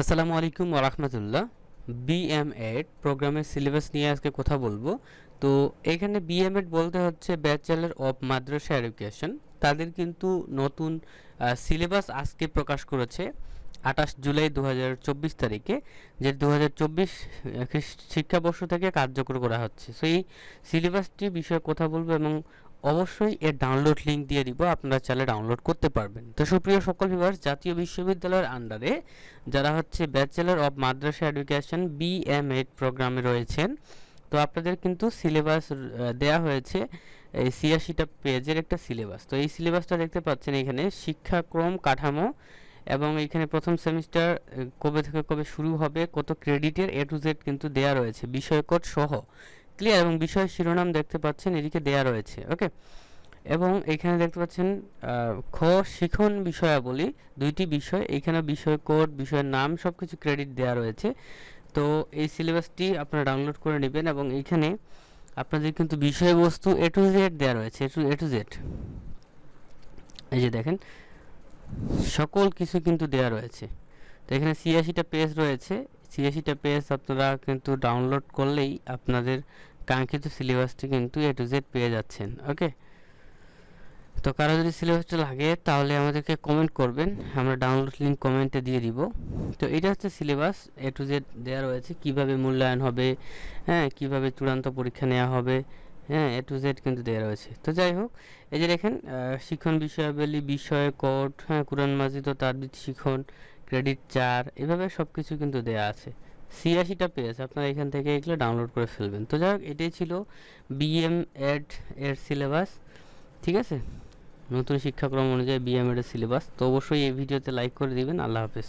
আসসালামু আলাইকুম ওরহমতুল্লাহ বিএমএড প্রোগ্রামের সিলেবাস নিয়ে আজকে কথা বলব। তো এখানে বিএমএড বলতে হচ্ছে ব্যাচেলার অফ মাদ্রাসা এডুকেশন তাদের কিন্তু নতুন সিলেবাস আজকে প্রকাশ করেছে। আঠাশ জুলাই দু হাজার চব্বিশ তারিখে, যে দু হাজার চব্বিশ শিক্ষাবর্ষ থেকে কার্যকর করা হচ্ছে। সো এই সিলেবাসটি বিষয়ে কথা বলব এবং অবশ্যই এর ডাউনলোড লিঙ্ক দিয়ে দিব, আপনারা চাইলে ডাউনলোড করতে পারবেন। তো সুপ্রিয় সকল ভিউয়ার্স জাতীয় বিশ্ববিদ্যালয়ের আন্ডারে যারা হচ্ছে bachelor of Madrasa education BMEd প্রোগ্রামে রয়েছেন, তো আপনাদের কিন্তু সিলেবাস দেয়া হয়েছে, এই ছিয়াশিটা পেজের একটা সিলেবাস। তো এই সিলেবাসটা দেখতে পাচ্ছেন এখানে, শিক্ষাক্রম কাঠামো এবং এখানে প্রথম সেমিস্টার কবে থেকে কবে শুরু হবে, কত ক্রেডিটের এ টু জেড কিন্তু দেয়া রয়েছে বিষয়কোড সহ। ক্লিয়ার এবং বিষয় শিরোনাম দেখতে পাচ্ছেন, এদিকে দেয়া রয়েছে, ওকে? এবং এখানে দেখতে পাচ্ছেন খ, শিখন বিষয়াবলী, দুইটি বিষয় এখানে বিষয় কোড বিষয়ের নাম সব কিছু ক্রেডিট দেওয়া রয়েছে। তো এই সিলেবাসটি আপনারা ডাউনলোড করে নেবেন এবং এইখানে আপনাদের কিন্তু বিষয়বস্তু এ টু জেড দেওয়া রয়েছে এ টু জেড এই যে দেখেন সকল কিছু কিন্তু দেওয়া রয়েছে। তো এখানে ছিয়াশিটা পেজ রয়েছে। ছিয়াশিটা পেজ আপনারা কিন্তু ডাউনলোড করলেই আপনাদের কাঙ্ক্ষিত সিলেবাসটি কিন্তু এ টু জেড পেয়ে যাচ্ছেন ওকে তো কারও যদি সিলেবাসটা লাগে তাহলে আমাদেরকে কমেন্ট করবেন, আমরা ডাউনলোড লিঙ্ক কমেন্টে দিয়ে দিব। তো এটা হচ্ছে সিলেবাস এ টু জেড দেওয়া রয়েছে, কীভাবে মূল্যায়ন হবে হ্যাঁ কীভাবে চূড়ান্ত পরীক্ষা নেওয়া হবে হ্যাঁ এ টু জেড কিন্তু দেওয়া রয়েছে। তো যাই হোক, এই যে দেখেন শিক্ষণ বিষয়াবলী, বিষয়, কোড হ্যাঁ কোরআন মাজিদ ও তারবিদ শিখন, ক্রেডিট চার, এভাবে সব কিছু কিন্তু দেওয়া আছে। ছিয়াশিটা পেজ, আপনারা এখান থেকে এগুলো ডাউনলোড করে ফেলবেন। তো যাই হোক, এটাই ছিল বিএম এড এর সিলেবাস, ঠিক আছে? নতুন শিক্ষাক্রম অনুযায়ী বিএম এড এর সিলেবাস। তো অবশ্যই এই ভিডিওতে লাইক করে দিবেন। আল্লাহ হাফেজ।